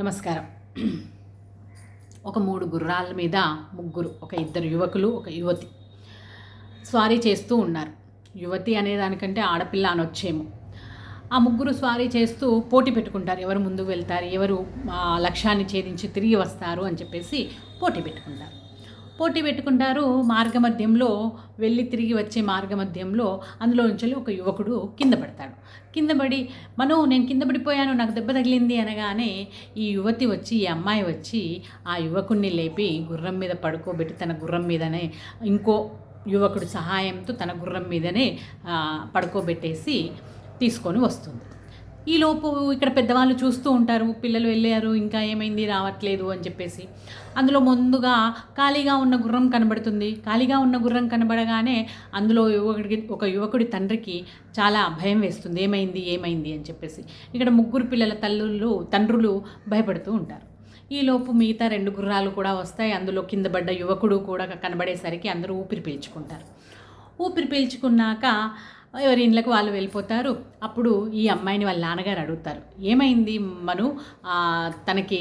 నమస్కారం. ఒక మూడు గుర్రాల మీద ముగ్గురు ఒక ఇద్దరు యువకులు ఒక యువతి స్వారీ చేస్తూ ఉన్నారు. యువతి అనేదానికంటే ఆడపిల్ల అనొచ్చేమో. ఆ ముగ్గురు స్వారీ చేస్తూ పోటీ పెట్టుకుంటారు. ఎవరు ముందుకు వెళ్తారు ఎవరు ఆ లక్ష్యాన్ని ఛేదించి తిరిగి వస్తారు అని చెప్పేసి పోటీ పెట్టుకుంటారు. పోటీ పెట్టుకుంటారు మార్గమధ్యంలో వెళ్ళి తిరిగి వచ్చే మార్గమధ్యంలో అందులో నుంచి ఒక యువకుడు కింద పడతాడు. కింద పడి మను నేను కింద పడిపోయాను నాకు దెబ్బ తగిలింది అనగానే ఈ యువతి వచ్చి ఈ అమ్మాయి వచ్చి ఆ యువకుడిని లేపి గుర్రం మీద పడుకోబెట్టి తన గుర్రం మీదనే ఇంకో యువకుడు సహాయంతో తన గుర్రం మీదనే పడుకోబెట్టేసి తీసుకొని వస్తుంది. ఈలోపు ఇక్కడ పెద్దవాళ్ళు చూస్తూ ఉంటారు పిల్లలు వెళ్ళారు ఇంకా ఏమైంది రావట్లేదు అని చెప్పేసి. అందులో ముందుగా ఖాళీగా ఉన్న గుర్రం కనబడుతుంది. ఖాళీగా ఉన్న గుర్రం కనబడగానే అందులో యువకుడికి ఒక యువకుడి తండ్రికి చాలా భయం వేస్తుంది. ఏమైంది ఏమైంది అని చెప్పేసి. ఇక్కడ ముగ్గురు పిల్లల తల్లులు తండ్రులు భయపడుతూ ఉంటారు. ఈలోపు మిగతా రెండు గుర్రాలు కూడా వస్తాయి. అందులో కింద పడ్డ యువకుడు కూడా కనబడేసరికి అందరూ ఊపిరి పీల్చుకుంటారు. ఊపిరి పీల్చుకున్నాక ఎవరి ఇండ్లకు వాళ్ళు వెళ్ళిపోతారు. అప్పుడు ఈ అమ్మాయిని వాళ్ళ నాన్నగారు అడుగుతారు. ఏమైంది మను? తనకి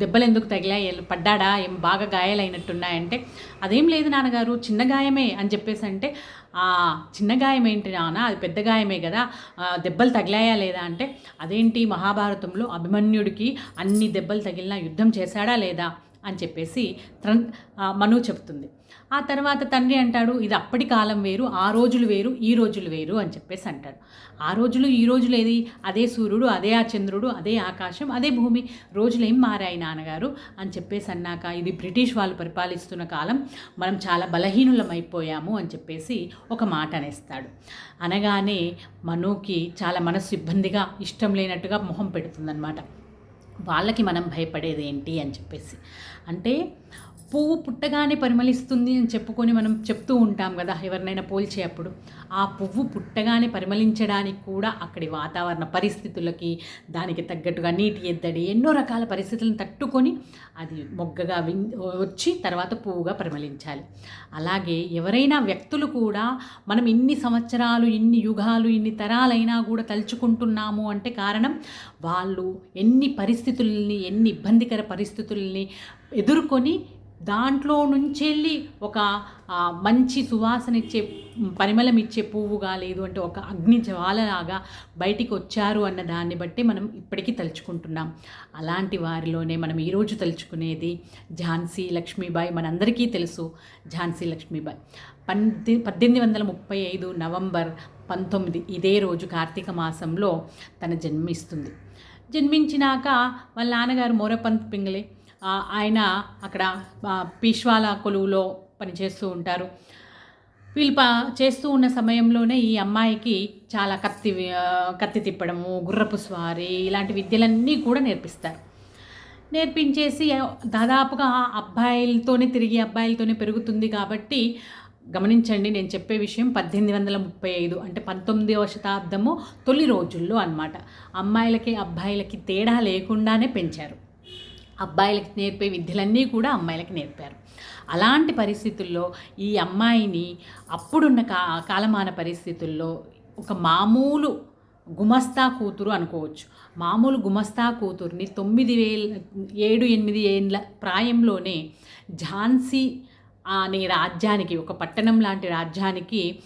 దెబ్బలు ఎందుకు తగిలాయి? పడ్డాడా? ఏం బాగా గాయాలైనట్టున్నాయంటే అదేం లేదు నాన్నగారు చిన్న గాయమే అని చెప్పేసి అంటే చిన్న గాయం ఏంటి నాన్న? అది పెద్ద గాయమే కదా. దెబ్బలు తగిలాయా లేదా? అంటే అదేంటి? మహాభారతంలో అభిమన్యుడికి అన్ని దెబ్బలు తగిలినా యుద్ధం చేశాడా లేదా? అని చెప్పేసి త్రన్ మను చెప్తుంది ఆ తర్వాత తండ్రి అంటాడు ఇది అప్పటి కాలం వేరు ఆ రోజులు వేరు ఈ రోజులు వేరు అని చెప్పేసి అంటాడు. ఆ రోజులు ఈ రోజులు ఏది? అదే సూర్యుడు అదే ఆ చంద్రుడు అదే ఆకాశం అదే భూమి. రోజులు ఏం మారాయి నాన్నగారు? అని చెప్పేసి అన్నాక ఇది బ్రిటిష్ వాళ్ళు పరిపాలిస్తున్న కాలం మనం చాలా బలహీనులమైపోయాము అని చెప్పేసి ఒక మాట అనేస్తాడు. అనగానే మనుకి చాలా మనసు ఇబ్బందిగా ఇష్టం లేనట్టుగా మొహం పెడుతుందన్నమాట. వాళ్ళకి మనం భయపడేది ఏంటి అని చెప్పేసి. అంటే పువ్వు పుట్టగానే పరిమళిస్తుంది అని చెప్పుకొని మనం చెప్తూ ఉంటాం కదా ఎవరినైనా పోల్చే అప్పుడు ఆ పువ్వు పుట్టగానే పరిమళించడానికి కూడా అక్కడి వాతావరణ పరిస్థితులకి దానికి తగ్గట్టుగా నీటి ఎద్దడి ఎన్నో రకాల పరిస్థితులను తట్టుకొని అది మొగ్గగా విన్- వచ్చి తర్వాత పువ్వుగా పరిమళించాలి. అలాగే ఎవరైనా వ్యక్తులు కూడా మనం ఇన్ని సంవత్సరాలు ఇన్ని యుగాలు ఇన్ని తరాలైనా కూడా తలుచుకుంటున్నాము అంటే కారణం వాళ్ళు ఎన్ని పరిస్థితుల్ని ఎన్ని ఇబ్బందికర పరిస్థితుల్ని ఎదుర్కొని దాంట్లో నుంచి వెళ్ళి ఒక మంచి సువాసన ఇచ్చే పరిమళం ఇచ్చే పువ్వుగా లేదు అంటే ఒక అగ్ని జ్వాలలాగా బయటికి వచ్చారు అన్న దాన్ని బట్టి మనం ఇప్పటికీ తలుచుకుంటున్నాం. అలాంటి వారిలోనే మనం ఈరోజు తలుచుకునేది ఝాన్సీ లక్ష్మీబాయి మనందరికీ తెలుసు. ఝాన్సీ లక్ష్మీబాయి. పంది పద్దెనిమిది వందల ముప్పై ఐదు నవంబర్ పంతొమ్మిది ఇదే రోజు కార్తీక మాసంలో తన జన్మిస్తుంది. జన్మించినాక వాళ్ళ నాన్నగారు మోరపంత్ పింగళే ఆయన అక్కడ పీష్వాల కొలువులో పనిచేస్తూ ఉంటారు. వీళ్ళు ప చేస్తూ ఉన్న సమయంలోనే ఈ అమ్మాయికి చాలా కత్తి కత్తి తిప్పడము గుర్రపు స్వారీ ఇలాంటి విద్యలన్నీ కూడా నేర్పిస్తారు. నేర్పించేసి దాదాపుగా అబ్బాయిలతోనే తిరిగి అబ్బాయిలతోనే పెరుగుతుంది కాబట్టి గమనించండి నేను చెప్పే విషయం పద్దెనిమిది వందల ముప్పై ఐదు అంటే పంతొమ్మిదవ శతాబ్దము తొలి రోజుల్లో అన్నమాట. అమ్మాయిలకి అబ్బాయిలకి తేడా లేకుండానే పెంచారు. అబ్బాయిలకి నేర్పే విద్యలన్నీ కూడా అమ్మాయిలకి నేర్పారు. అలాంటి పరిస్థితుల్లో ఈ అమ్మాయిని అప్పుడున్న కా కాలమాన పరిస్థితుల్లో ఒక మామూలు గుమస్తా కూతురు అనుకోవచ్చు. మామూలు గుమస్తా కూతుర్ని తొమ్మిది వేల ఏడు ఎనిమిది ఏళ్ళ ప్రాయంలోనే ఝాన్సీ అనే రాజ్యానికి ఒక పట్టణం లాంటి రాజ్యానికి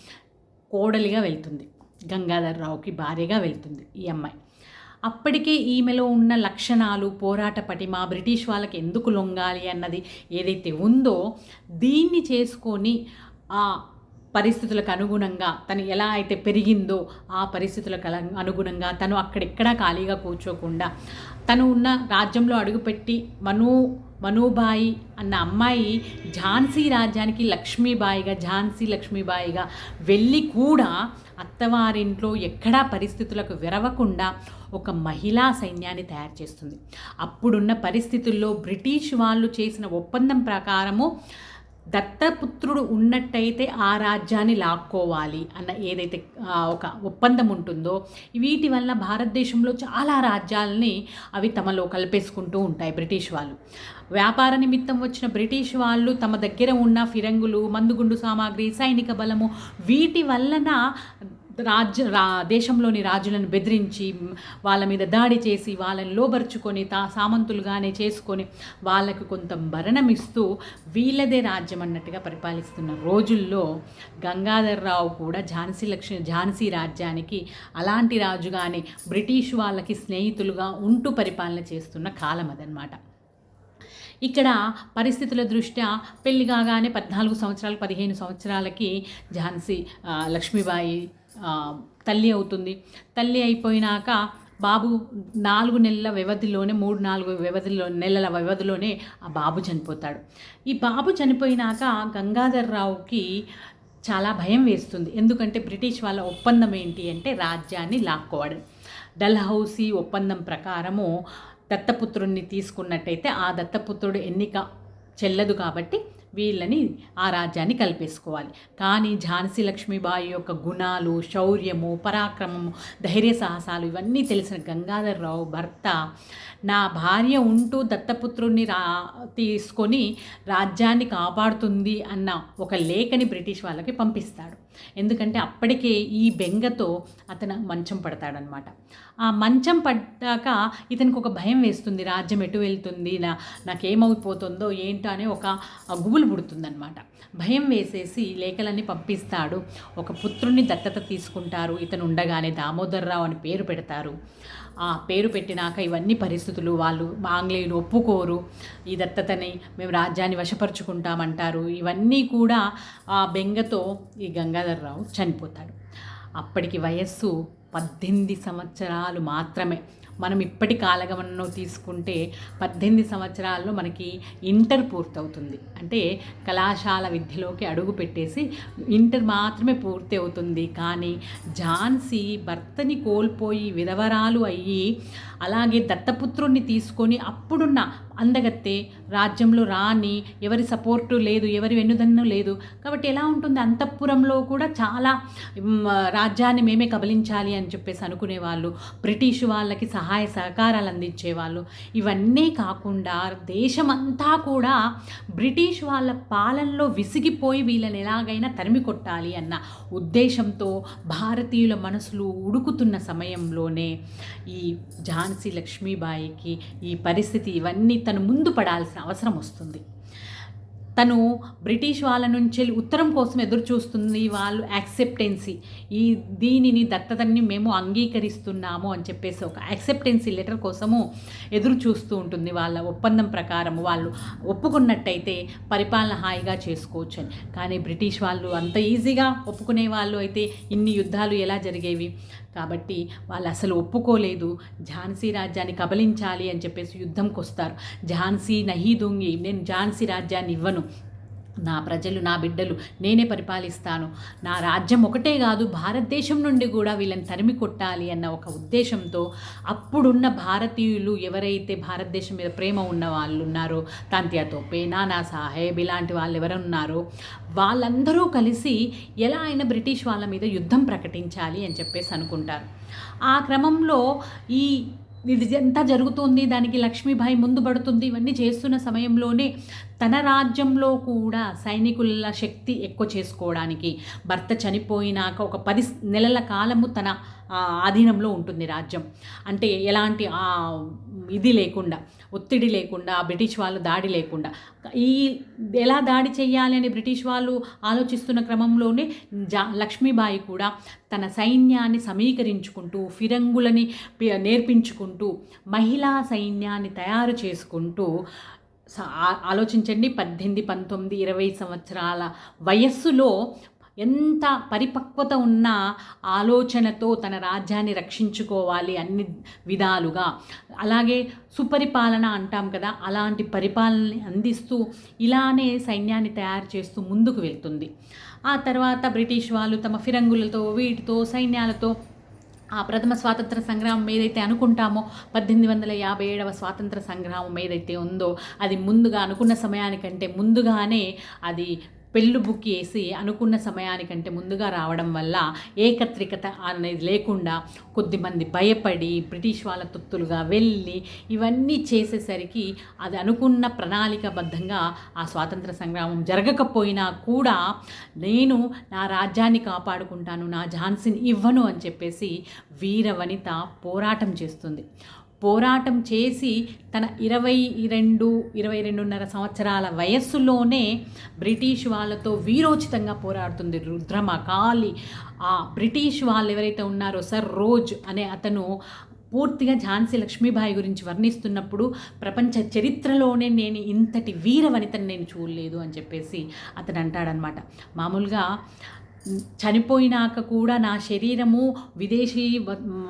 కోడలిగా వెళ్తుంది. గంగాధర్రావుకి భార్యగా వెళ్తుంది ఈ అమ్మాయి. అప్పటికే ఈమెలో ఉన్న లక్షణాలు పోరాట పటిమ బ్రిటిష్ వాళ్ళకి ఎందుకు లొంగాలి అన్నది ఏదైతే ఉందో దీన్ని చేసుకొని ఆ పరిస్థితులకు అనుగుణంగా తను ఎలా అయితే పెరిగిందో ఆ పరిస్థితులకు అనుగుణంగా తను అక్కడెక్కడా ఖాళీగా కూర్చోకుండా తను ఉన్న రాజ్యంలో అడుగుపెట్టి మను మనుబాయి అన్న అమ్మాయి ఝాన్సీ రాజ్యానికి లక్ష్మీబాయిగా ఝాన్సీ లక్ష్మీబాయిగా వెళ్ళి కూడా అత్తవారింట్లో ఎక్కడా పరిస్థితులకు విరవకుండా ఒక మహిళా సైన్యాన్ని తయారు చేస్తుంది. అప్పుడున్న పరిస్థితుల్లో బ్రిటిష్ వాళ్ళు చేసిన ఒప్పందం ప్రకారము దత్తపుత్రుడు ఉన్నట్టయితే ఆ రాజ్యాన్ని లాక్కోవాలి అన్న ఏదైతే ఒక ఒప్పందం ఉంటుందో వీటి వల్ల భారతదేశంలో చాలా రాజ్యాలని అవి తమలో కలిపేసుకుంటూ ఉంటాయి బ్రిటిష్ వాళ్ళు. వ్యాపార నిమిత్తం వచ్చిన బ్రిటిష్ వాళ్ళు తమ దగ్గర ఉన్న ఫిరంగులు మందుగుండు సామాగ్రి సైనిక బలము వీటి వలన రాజ్య రా దేశంలోని రాజులను బెదిరించి వాళ్ళ మీద దాడి చేసి వాళ్ళని లోబరుచుకొని తా సామంతులుగానే చేసుకొని వాళ్ళకు కొంత భరణం ఇస్తూ వీళ్ళదే రాజ్యం అన్నట్టుగా పరిపాలిస్తున్న రోజుల్లో గంగాధర్రావు కూడా ఝాన్సీ లక్ష్మి ఝాన్సీ రాజ్యానికి అలాంటి రాజుగానే బ్రిటిష్ వాళ్ళకి స్నేహితులుగా ఉంటూ పరిపాలన చేస్తున్న కాలం అదనమాట ఇక్కడ పరిస్థితుల దృష్ట్యా పెళ్ళి కాగానే పద్నాలుగు సంవత్సరాలు పదిహేను సంవత్సరాలకి ఝాన్సీ లక్ష్మీబాయి తల్లి అవుతుంది. తల్లి అయిపోయినాక బాబు నాలుగు నెలల వ్యవధిలోనే మూడు నాలుగు వ్యవధిలో నెలల వ్యవధిలోనే ఆ బాబు చనిపోతాడు. ఈ బాబు చనిపోయినాక గంగాధర్రావుకి చాలా భయం వేస్తుంది. ఎందుకంటే బ్రిటిష్ వాళ్ళ ఒప్పందం ఏంటి అంటే రాజ్యాన్ని లాక్కోవడం. డల్హౌసీ ఒప్పందం ప్రకారము దత్తపుత్రుణ్ణి తీసుకున్నట్టయితే ఆ దత్తపుత్రుడు ఎన్నిక చెల్లదు కాబట్టి వీళ్ళని ఆ రాజ్యాన్ని కల్పేసుకోవాలి. కానీ ఝాన్సీ లక్ష్మీబాయి యొక్క గుణాలు శౌర్యము పరాక్రమము ధైర్య సాహసాలు ఇవన్నీ తెలిసిన గంగాధర్రావు భర్త నా భార్య ఉంటూ దత్తపుత్రుణ్ణి రా తీసుకొని రాజ్యాన్ని కాపాడుతుంది అన్న ఒక లేఖని బ్రిటిష్ వాళ్ళకి పంపిస్తాడు. ఎందుకంటే అప్పటికే ఈ బెంగతో అతను మంచం పడతాడనమాట. ఆ మంచం పడ్డాక ఇతనికి ఒక భయం వేస్తుంది రాజ్యం ఎటు వెళ్తుంది నా నాకేమైపోతుందో ఏంటో అనే ఒక గుబులు పుడుతుందనమాట. భయం వేసేసి లేఖలన్నీ పంపిస్తాడు. ఒక పుత్రుణ్ణి దత్తత తీసుకుంటారు. ఇతను ఉండగానే దామోదర్రావు అని పేరు పెడతారు. పేరు పెట్టినాక ఇవన్నీ పరిస్థితులు వాళ్ళు ఆంగ్లేయులు ఒప్పుకోరు ఈ దత్తతని మేము రాజ్యాన్ని వశపరుచుకుంటామంటారు ఇవన్నీ కూడా ఆ బెంగతో ఈ గంగాధర్రావు చనిపోతాడు. అప్పటికి వయస్సు పద్దెనిమిది సంవత్సరాలు మాత్రమే. మనం ఇప్పటి కాలగమనంలో తీసుకుంటే పద్దెనిమిది సంవత్సరాల్లో మనకి ఇంటర్ పూర్తవుతుంది. అంటే కళాశాల విద్యలోకి అడుగు పెట్టేసి ఇంటర్ మాత్రమే పూర్తి అవుతుంది. కానీ ఝాన్సీ భర్తని కోల్పోయి విధవరాలు అయ్యి అలాగే దత్తపుత్రుణ్ణి తీసుకొని అప్పుడున్న అందగత్తే రాజ్యంలో రాని ఎవరి సపోర్టు లేదు ఎవరి వెన్నుదన్ను లేదు. కాబట్టి ఎలా ఉంటుంది? అంతఃపురంలో కూడా చాలా రాజ్యాన్ని మేమే కబలించాలి అని చెప్పేసి అనుకునేవాళ్ళు. బ్రిటిష్ వాళ్ళకి సహాయ సహకారాలు అందించేవాళ్ళు. ఇవన్నీ కాకుండా దేశమంతా కూడా బ్రిటిష్ వాళ్ళ పాలనలో విసిగిపోయి వీళ్ళని ఎలాగైనా తరిమి కొట్టాలి అన్న ఉద్దేశంతో భారతీయుల మనసులు ఉడుకుతున్న సమయంలోనే ఈ ఝాన్సీ లక్ష్మీబాయికి ఈ పరిస్థితి ఇవన్నీ తను ముందు పడాల్సిన అవసరం వస్తుంది. తను బ్రిటిష్ వాళ్ళ నుంచి వెళ్ళి ఉత్తరం కోసం ఎదురు చూస్తుంది వాళ్ళు యాక్సెప్టెన్సీ ఈ దీనిని దత్తతని మేము అంగీకరిస్తున్నాము అని చెప్పేసి ఒక యాక్సెప్టెన్సీ లెటర్ కోసము ఎదురు చూస్తూ ఉంటుంది వాళ్ళ ఒప్పందం ప్రకారం వాళ్ళు ఒప్పుకున్నట్టయితే పరిపాలన హాయిగా చేసుకోవచ్చు అని కానీ బ్రిటిష్ వాళ్ళు అంత ఈజీగా ఒప్పుకునే వాళ్ళు అయితే ఇన్ని యుద్ధాలు ఎలా జరిగేవి? కాబట్టి వాళ్ళు అసలు ఒప్పుకోలేదు. ఝాన్సీ రాజ్యాన్ని కబలించాలి అని చెప్పేసి యుద్ధంకి వస్తారు ఝాన్సీ నహీ దొంగి నేను ఝాన్సీ రాజ్యాన్ని ఇవ్వను. నా ప్రజలు నా బిడ్డలు నేనే పరిపాలిస్తాను. నా రాజ్యం ఒకటే కాదు భారతదేశం నుండి కూడా వీళ్ళని తరిమి కొట్టాలి అన్న ఒక ఉద్దేశంతో అప్పుడున్న భారతీయులు ఎవరైతే భారతదేశం మీద ప్రేమ ఉన్న వాళ్ళు ఉన్నారో తాంతియా తోపే నానా సాహెబ్ ఇలాంటి వాళ్ళు ఎవరున్నారో వాళ్ళందరూ కలిసి ఎలా అయినా బ్రిటిష్ వాళ్ళ మీద యుద్ధం ప్రకటించాలి అని చెప్పేసి అనుకుంటారు. ఆ క్రమంలో ఈ ఇది ఎంత జరుగుతుంది దానికి లక్ష్మీబాయి ముందు పడుతుంది ఇవన్నీ చేస్తున్న సమయంలోనే తన రాజ్యంలో కూడా సైనికుల శక్తి ఎక్కువ చేసుకోవడానికి భర్త చనిపోయినాక ఒక పది నెలల కాలము తన ఆధీనంలో ఉంటుంది రాజ్యం. అంటే ఎలాంటి ఇది లేకుండా ఒత్తిడి లేకుండా బ్రిటిష్ వాళ్ళు దాడి లేకుండా. ఈ ఎలా దాడి చేయాలి అని బ్రిటిష్ వాళ్ళు ఆలోచిస్తున్న క్రమంలోనే జా లక్ష్మీబాయి కూడా తన సైన్యాన్ని సమీకరించుకుంటూ ఫిరంగులని నేర్పించుకుంటూ మహిళా సైన్యాన్ని తయారు చేసుకుంటూ ఆలోచించండి పద్దెనిమిది పంతొమ్మిది ఇరవై సంవత్సరాల వయస్సులో ఎంత పరిపక్వత ఉన్న ఆలోచనతో తన రాజ్యాన్ని రక్షించుకోవాలి అన్ని విధాలుగా. అలాగే సుపరిపాలన అంటాం కదా అలాంటి పరిపాలనని అందిస్తూ ఇలానే సైన్యాన్ని తయారు చేస్తూ ముందుకు వెళ్తుంది. ఆ తర్వాత బ్రిటిష్ వాళ్ళు తమ ఫిరంగులతో వీటితో సైన్యాలతో ఆ ప్రథమ స్వాతంత్ర సంగ్రామం ఏదైతే అనుకుంటామో పద్దెనిమిది వందల యాభై ఏడవ స్వాతంత్ర సంగ్రామం ఏదైతే ఉందో అది ముందుగా అనుకున్న సమయానికంటే ముందుగానే అది పెళ్ళు బుక్ చేసి అనుకున్న సమయానికంటే ముందుగా రావడం వల్ల ఏకత్రికత అనేది లేకుండా కొద్దిమంది భయపడి బ్రిటిష్ వాళ్ళ తొత్తులుగా వెళ్ళి ఇవన్నీ చేసేసరికి అది అనుకున్న ప్రణాళికబద్ధంగా ఆ స్వాతంత్ర సంగ్రామం జరగకపోయినా కూడా నేను నా రాజ్యాన్ని కాపాడుకుంటాను నా ఝాన్సీని ఇవ్వను అని చెప్పేసి వీర వనిత పోరాటం చేస్తుంది. పోరాటం చేసి తన ఇరవై రెండు ఇరవై రెండున్నర సంవత్సరాల వయస్సులోనే బ్రిటిష్ వాళ్ళతో వీరోచితంగా పోరాడుతుంది రుద్రమ కాళి ఆ బ్రిటిష్ వాళ్ళు ఎవరైతే ఉన్నారో సర్ రోజ్ అనే అతను పూర్తిగా ఝాన్సీ లక్ష్మీబాయి గురించి వర్ణిస్తున్నప్పుడు ప్రపంచ చరిత్రలోనే నేను ఇంతటి వీర వనితను నేను చూడలేదు అని చెప్పేసి అతను అంటాడనమాట. మామూలుగా చనిపోయినాక కూడా నా శరీరము విదేశీ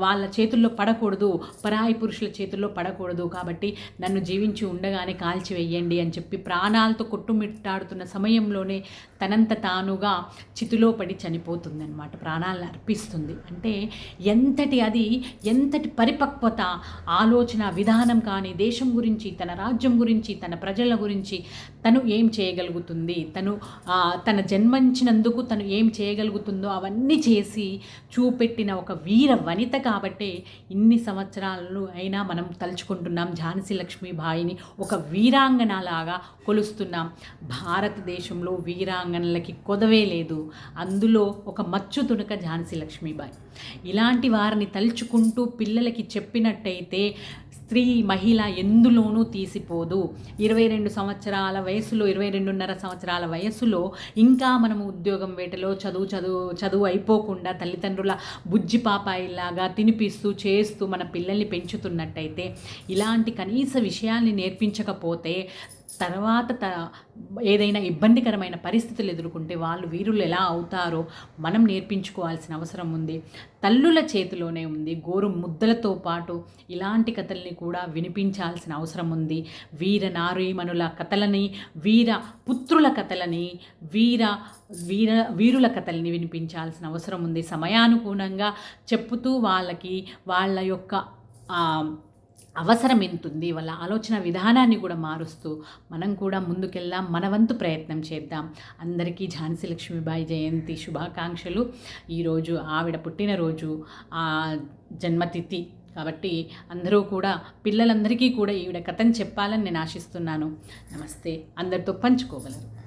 వాళ్ళ చేతుల్లో పడకూడదు పరాయి పురుషుల చేతుల్లో పడకూడదు కాబట్టి నన్ను జీవించి ఉండగానే కాల్చివేయండి అని చెప్పి ప్రాణాలతో కొట్టుమిట్టాడుతున్న సమయంలోనే తనంత తానుగా చితిలో పడి చనిపోతుందన్నమాట ప్రాణాలను అర్పిస్తుంది. అంటే ఎంతటి అది ఎంతటి పరిపక్వత ఆలోచన విధానం కానీ దేశం గురించి తన రాజ్యం గురించి తన ప్రజల గురించి తను ఏం చేయగలుగుతుంది? తను తన జన్మించినందుకు తను ఏం చేయగలుగుతుందో అవన్నీ చేసి చూపెట్టిన ఒక వీర వనిత కాబట్టే ఇన్ని సంవత్సరాలు అయినా మనం తలుచుకుంటున్నాం. ఝాన్సీ లక్ష్మీబాయిని ఒక వీరాంగనలాగా కొలుస్తున్నాం. భారతదేశంలో వీరాంగనలకి కొదవే లేదు. అందులో ఒక మచ్చు తునక ఝాన్సీ లక్ష్మీబాయి ఇలాంటి వారిని తలుచుకుంటూ పిల్లలకి చెప్పినట్టయితే స్త్రీ మహిళ ఎందులోనూ తీసిపోదు. ఇరవై రెండు సంవత్సరాల వయసులో ఇరవై రెండున్నర సంవత్సరాల వయసులో ఇంకా మనము ఉద్యోగం వేటలో చదువు చదువు చదువు అయిపోకుండా తల్లిదండ్రుల బుజ్జి పాపాయిలాగా తినిపిస్తూ చేస్తూ మన పిల్లల్ని పెంచుతున్నట్టయితే ఇలాంటి కనీస విషయాల్ని నేర్పించకపోతే తర్వాత త ఏదైనా ఇబ్బందికరమైన పరిస్థితులు ఎదుర్కొంటే వాళ్ళు వీరులు ఎలా అవుతారో మనం నేర్పించుకోవాల్సిన అవసరం ఉంది. తల్లుల చేతిలోనే ఉంది. గోరు ముద్దలతో పాటు ఇలాంటి కథల్ని కూడా వినిపించాల్సిన అవసరం ఉంది. వీర నారీమణుల కథలని వీర పుత్రుల కథలని వీర వీర వీరుల కథల్ని వినిపించాల్సిన అవసరం ఉంది. సమయానుగుణంగా చెప్పుతూ వాళ్ళకి వాళ్ళ యొక్క అవసరం ఎంతుంది వాళ్ళ ఆలోచన విధానాన్ని కూడా మారుస్తూ మనం కూడా ముందుకెళ్దాం మన వంతు ప్రయత్నం చేద్దాం. అందరికీ ఝాన్సీ లక్ష్మీబాయి జయంతి శుభాకాంక్షలు. ఈరోజు ఆవిడ పుట్టినరోజు ఆ జన్మతిథి కాబట్టి అందరూ కూడా పిల్లలందరికీ కూడా ఈవిడ కథను చెప్పాలని నేను ఆశిస్తున్నాను. నమస్తే. అందరితో పంచుకోగలరు.